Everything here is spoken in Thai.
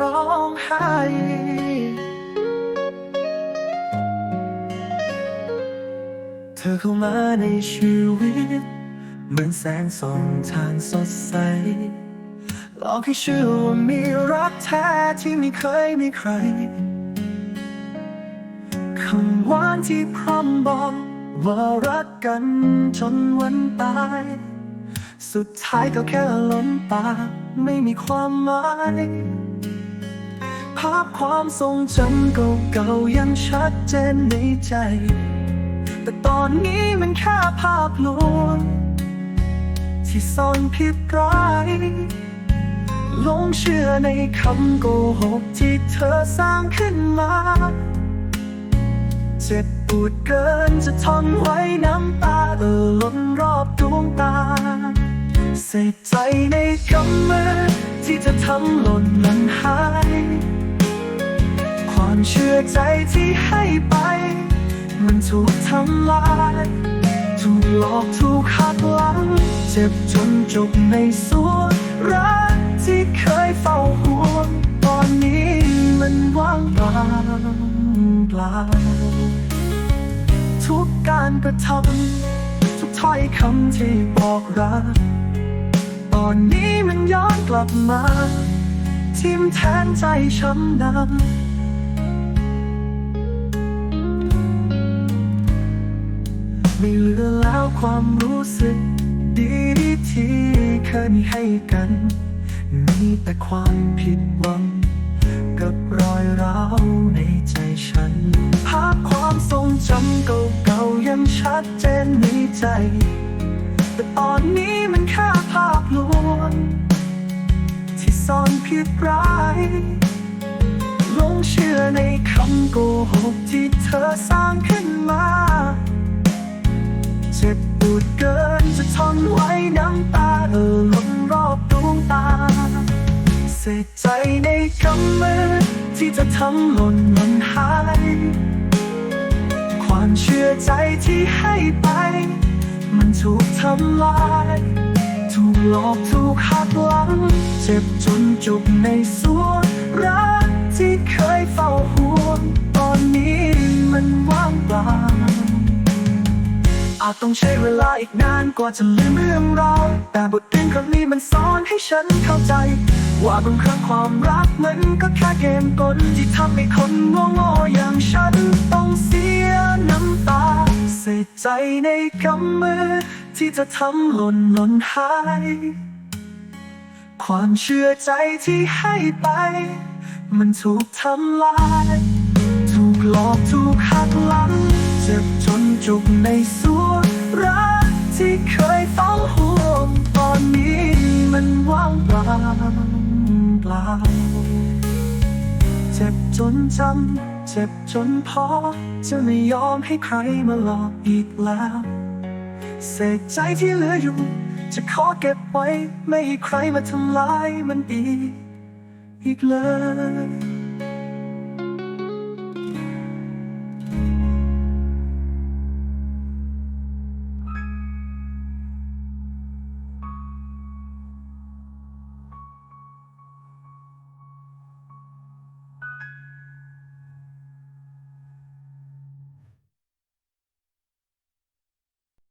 ร้องไห้เธอเข้ามาในชีวิต เหมือนแสงส่องทางสดใสหลอกให้เชื่อว่ามีรักแท้ที่ไม่เคยมีใครคำหวานที่พร่ำบอกว่ารักกันจนวันตาย สุดท้ายก็แค่ล้นปากไม่มีความหมาย ภาพความทรงจำเก่าๆยังชัดเจนในใจ แต่ตอนนี้มันแค่ภาพลวงที่ซ่อนผิดร้ายหลงเชื่อในคำโกหกที่เธอสร้างขึ้นมา เจ็บปวดเกินจะทนไว้น้ำตาเอ่อล้นรอบดวงตาเสียใจในกำมือที่จะทำหล่นมันหาย ความเชื่อใจที่ให้ไป มันถูกทำลายถูกหลอกถูกหักหลัง เจ็บจนจบในสวนรักที่เคยเฝ้าห่วง ตอนนี้มันว่างเปล่าเปล่าทุกการกระทำทุกถ้อยคำที่บอกรัก ตอนนี้มันย้อนกลับมา ทิมแทนใจช้ำดำ ไม่เหลือแล้วความรู้สึก ดีที่เคยมีให้กัน มีแต่ความผิดหวัง กับรอยร้าวในใจฉัน ภาพความทรงจำเก่าๆยังชัดเจนในใจ แต่ตอนนี้มันแค่ภาพลวงที่ซ่อนผิดร้ายหลงเชื่อในคำโกหกที่เธอสร้าง ไว้น้ำตาเอ่อล้นรอบดวงตา เสียใจในกำมือที่จะทำหล่นมันหาย ความเชื่อใจที่ให้ไป มันถูกทำลาย ถูกหลอกถูกหักหลัง เจ็บจนจุกในสวนรักที่เคยเฝ้าห่วง อาจต้องใช้เวลาอีกนานกว่าจะลืมเรื่องราวแต่บทเรียนครั้งนี้มันสอนให้ฉันเข้าใจ ว่าบางครั้งความรักมันก็แค่เกมกลที่ทำให้คนโง่ๆอย่างฉันต้องเสียน้ำตาเสียใจในกำมือ ที่จะทำหล่นหล่นหาย ความเชื่อใจที่ให้ไป มันถูกทำลาย ถูกหลอกถูกหักหลัง เจ็บจนจุกในสวน รักที่เคยเฝ้าห่วงตอนนี้มันว่างเปล่าเปล่าเจ็บจนจำ เจ็บจนพอ จะไม่ยอมให้ใครมาหลอกอีกแล้ว เศษใจที่เหลืออยู่ จะขอเก็บไว้ ไม่ให้ใครมาทำลายมันอีก อีกเลย